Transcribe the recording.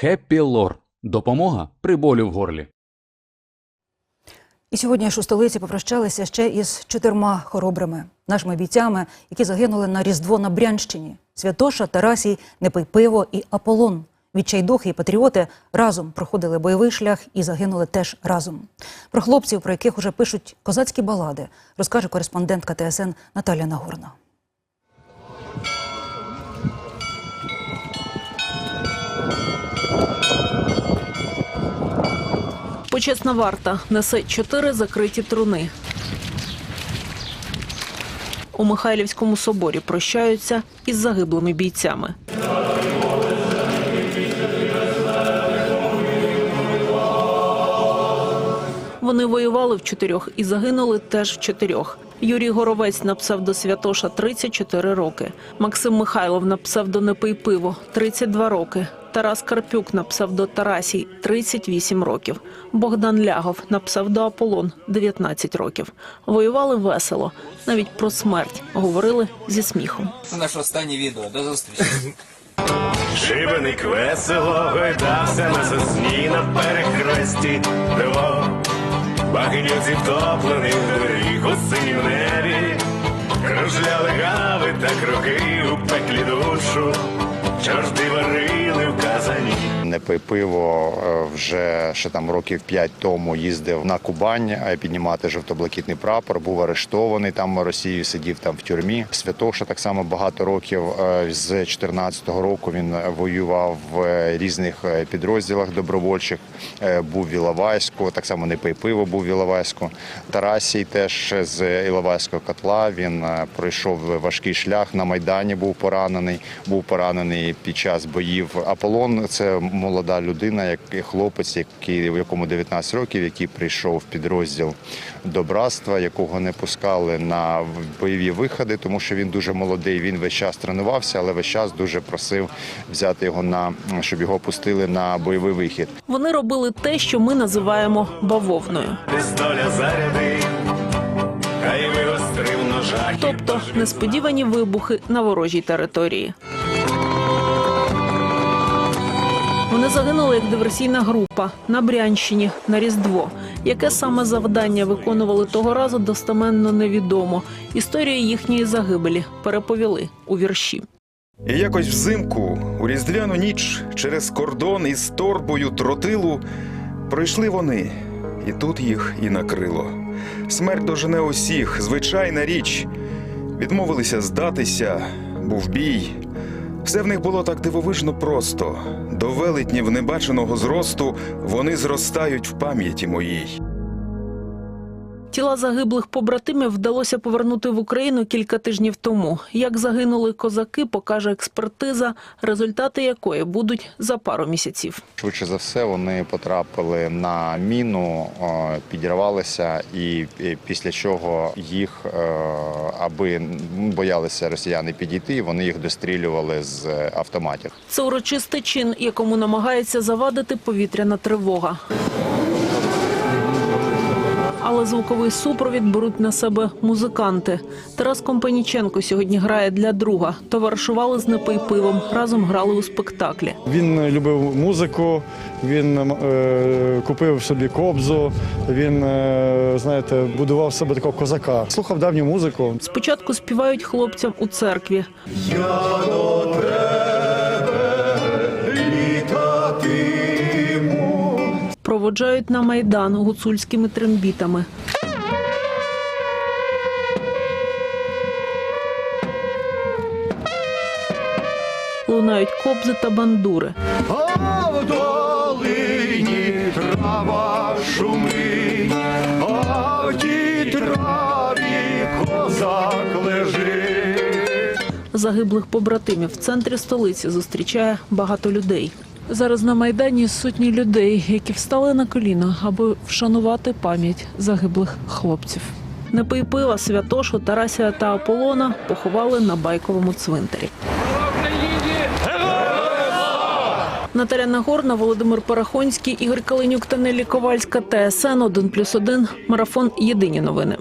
Хеппі Лор. Допомога при болю в горлі. І сьогодні аж у столиці попрощалися ще із чотирма хоробрими нашими бійцями, які загинули на Різдво на Брянщині. Святоша, Тарасій, Непий Пиво і Аполлон. Відчайдухи і патріоти разом проходили бойовий шлях і загинули теж разом. Про хлопців, про яких уже пишуть козацькі балади, розкаже кореспондентка ТСН Наталя Нагорна. Почесна варта несе чотири закриті труни. У Михайлівському соборі прощаються із загиблими бійцями. Вони воювали в чотирьох і загинули теж в чотирьох. Юрій Горовець на псевдо Святоша 34 роки. Максим Михайлов на псевдо Непий Пиво 32 роки. Тарас Карпюк на псевдо Тарасій 38 років. Богдан Лягов на псевдо Аполлон 19 років. Воювали весело. Навіть про смерть говорили зі сміхом. Це наше останнє відео. До зустрічі. Шибеник весело гойдався на сосні на перехресті дорог. Багнюці втоплених доріг у синім небі. Казані. Пиво е, вже ще там років п'ять тому їздив на Кубань е, піднімати жовто-блакитний прапор. Був арештований там Росією, сидів там в тюрмі. Святоша так само багато років е, з 14-го року він воював в різних підрозділах добровольчих. Був в Іловайську, так само не пий пиво був в Іловайську. Тарасій теж з Іловайського котла. Він пройшов важкий шлях на майдані. Був поранений. Був поранений під час боїв. Аполлон це молода людина, як хлопець, який в якому 19 років, який прийшов в підрозділ до братства, якого не пускали на бойові виходи, тому що він дуже молодий. Він весь час тренувався, але весь час дуже просив взяти його на щоб його пустили на бойовий вихід. Вони робили те, що ми називаємо бавовною. Пистоля вигострив тобто несподівані вибухи на ворожій території. Вони загинули як диверсійна група на Брянщині на Різдво. Яке саме завдання виконували того разу, достеменно невідомо. Історію їхньої загибелі переповіли у вірші. І якось взимку, у різдвяну ніч, через кордон із торбою тротилу пройшли вони, і тут їх і накрило. Смерть дожене усіх, звичайна річ. Відмовилися здатися, був бій. Все в них було так дивовижно просто. До велетнів небаченого зросту вони зростають в пам'яті моїй. Тіла загиблих побратимів вдалося повернути в Україну кілька тижнів тому. Як загинули козаки, покаже експертиза, результати якої будуть за пару місяців. Швидше за все, вони потрапили на міну, е, підірвалися, і після чого їх, е, аби боялися росіяни підійти, вони їх дострілювали з автоматів. Це урочистий чин, якому намагається завадити повітряна тривога. Але звуковий супровід беруть на себе музиканти. Тарас Компаніченко сьогодні грає для друга. Товаришували з Непий пивом, разом грали у спектаклі. Він любив музику, він е, купив собі кобзу, він, е, знаєте, будував себе такого козака. Слухав давню музику. Спочатку співають хлопцям у церкві. Проводжають на майдан гуцульськими трембітами. Лунають кобзи та бандури. А в долині трава шумить, а в тій траві козак лежить. Загиблих побратимів в центрі столиці зустрічає багато людей. Зараз на майдані сотні людей, які встали на коліна, аби вшанувати пам'ять загиблих хлопців. Непий пива, Святошу, Тарасія та Аполлона поховали на байковому цвинтарі. Наталя Нагорна, Володимир Парахонський, Ігор Калинюк та Нелі Ковальська. ТСН 1+,1. Марафон. Єдині новини.